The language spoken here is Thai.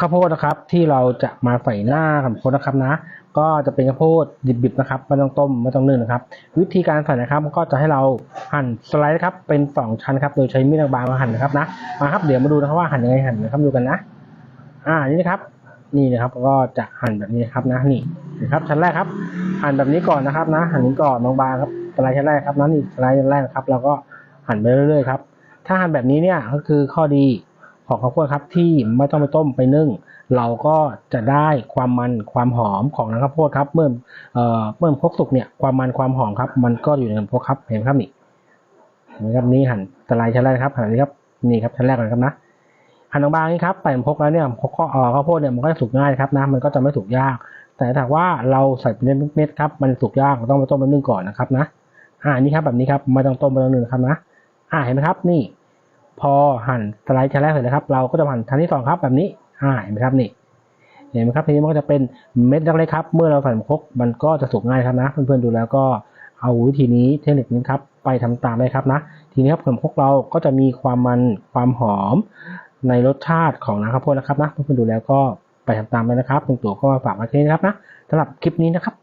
ข้าวโพดนะครับที่เราจะมาใส่หน้าข้าวโพดนะครับนะ ก็จะเป็นข้าวโพดดิบๆนะครับไม่ต้องต้มไม่ต้องนึ่งนะครับ วิธีการใส่นะครับก็จะให้เราหั่นสไลด์นะครับเป็นสองชั้นครับโดยใช้มีดบางๆมาหั่นนะครับนะมาครับเดี๋ยวมาดูนะครับว่าหั่นยังไงหั่นนะครับดูกันนะ อ่านี่นะครับนี่นะครับก็จะหั่นแบบนี้ครับนะนี่นะครับชั้นแรกครับ หั่นแบบนี้ก่อนนะครับนะ หั่นนี้ก่อนบางๆครับสไลด์ชั้นแรกครับนะนี่สไลด์ชั้นแรกนะครับเราก็หั่นไปเรื่อยๆครับถ้าหั่นแบบนี้เนี่ยก็คือข้อดี ของข้าวโพดครับที่ไม่ต้องไปต้มไปนึ่ง เราก็จะได้ความมันความหอมของน้ำข้าวโพดครับ เมื่อเมื่อครกสุกเนี่ยความมันความหอมครับ มันก็อยู่ในน้ำพกครับเห็นไหมครับนี่เห็นครับนี่หั่นสไลด์ชั้นแรกครับหั่นนี้ครับนี่ครับชั้นแรกก่อนครับนะหั่นบางๆนี่ครับใส่พกแล้วเนี่ยพกข้อข้าวโพดเนี่ยมันก็จะสุกง่ายครับนะมันก็จะไม่สุกยาก แต่ถ้าว่าเราใส่เป็นเม็ดๆครับมันสุกยากเราต้องไปต้มไปนึ่งก่อนนะครับนะอ่านี่ครับแบบนี้ครับไม่ต้องต้มไม่ต้องนึ่งครับนะอ่าเห็นไหมครับนี่ พอหั่นสไลด์ชั้นแรกเสร็จแล้วครับ เราก็จะหั่นชั้นที่สองครับแบบนี้อ่าเห็นไหมครับนี่เห็นไหมครับทีนี้มันก็จะเป็นเม็ดเล็กๆครับ เมื่อเราใส่ครกมันก็จะสุกง่ายครับนะ เพื่อนๆดูแล้วก็เอาวิธีนี้เทคนิคนี้ครับไปทำตามได้ครับนะ ทีนี้ครับขนมคกเราก็จะมีความมันความหอมในรสชาติของน้ำข้าวโพดนะครับนะเพื่อนๆดูแล้วก็ไปทำตามเลยนะครับตรงตัวก็ฝากมาที่นี่นะครับนะสำหรับคลิปนี้นะครับ